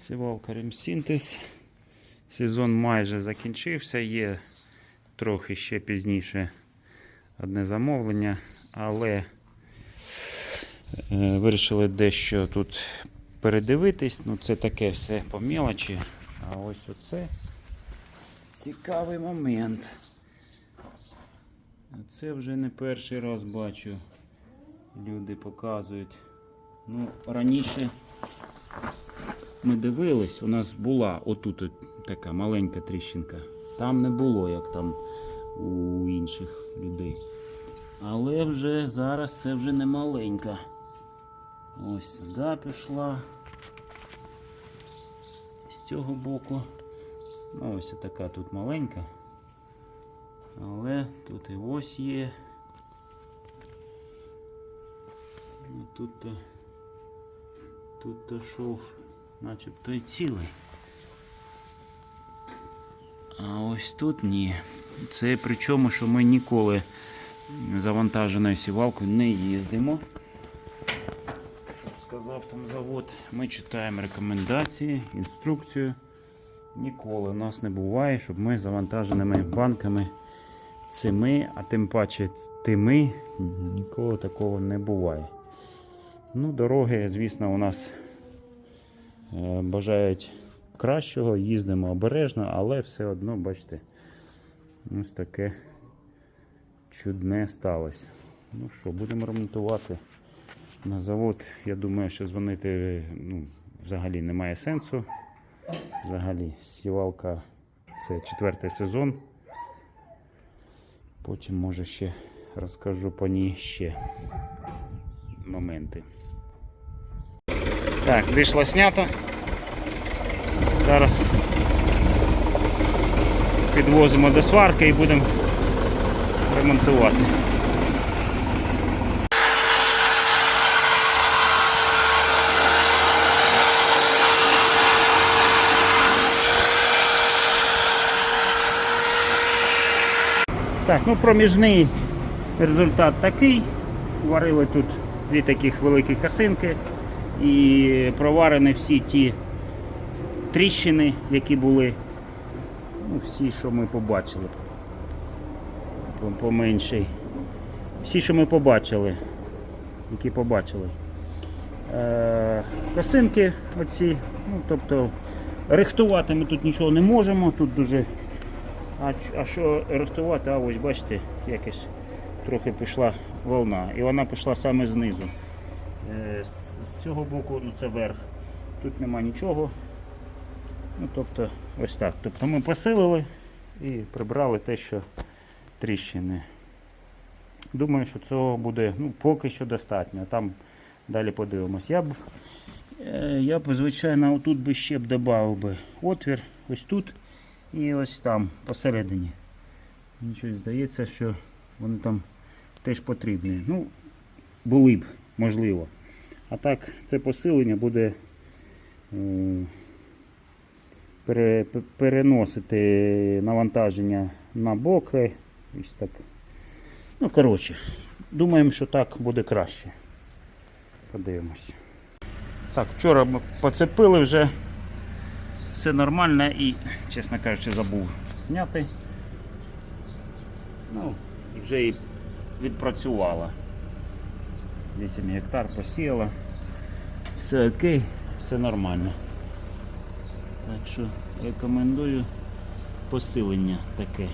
Сівалка Ремсінтез. Сезон майже закінчився. Є трохи ще пізніше одне замовлення, але е, вирішили дещо тут передивитись. Ну, це таке все по мелочі. А ось оце цікавий момент. Це вже не перший раз бачу. Люди показують. Ну, раніше ми дивились, у нас була отут от така маленька тріщинка. Там не було, як там у інших людей. Але вже зараз це вже не маленька. Ось сюди пішла. З цього боку. Ну, ось така тут маленька. Але тут і ось є. Ну, тут то, тут то шов начебто і цілий. А ось тут ні. Це причому, що ми ніколи завантаженою сівалкою не їздимо. Щоб сказав там завод, ми читаємо рекомендації, інструкцію. Ніколи у нас не буває, щоб ми завантаженими банками цими, а тим паче тими, ніколи такого не буває. Ну, дороги, звісно, у нас бажають кращого, їздимо обережно, але все одно, бачите, ось таке чудне сталося. Ну що, будемо ремонтувати на завод. Я думаю, що дзвонити ну, взагалі немає сенсу. Взагалі, сівалка це четвертий сезон. Потім, може, ще розкажу по ній ще моменти. Так, вийшло снято. Зараз підвозимо до сварки і будемо ремонтувати. Так, ну проміжний результат такий. Варили тут дві таких великі касинки і проварені всі ті тріщини, які були. Ну, всі, що ми побачили. По- Поменший. Всі, що ми побачили, які побачили. Е, касинки оці, ну, тобто рихтувати ми тут нічого не можемо, тут дуже а, а що рихтувати? А ось бачите, якось трохи пішла волна. І вона пішла саме знизу. Е, З, цього боку ну, це верх. Тут нема нічого. Ну, тобто, ось так. Тобто ми посилили і прибрали те, що тріщини. Думаю, що цього буде ну, поки що достатньо. Там далі подивимось. Я б, е, я б звичайно, отут би ще б додав би отвір, ось тут. І ось там, посередині. Мені щось здається, що вони там теж потрібні. Ну, були б, можливо. А так, це посилення буде е, пере, пе- переносити навантаження на боки. Ось так. Ну, коротше, думаємо, що так буде краще. Подивимось. Так, вчора ми поцепили вже все нормально і, чесно кажучи, забув зняти. Ну, вже і відпрацювала. 8 гектар посіяла. Все окей, все нормально. Так що рекомендую посилення таке.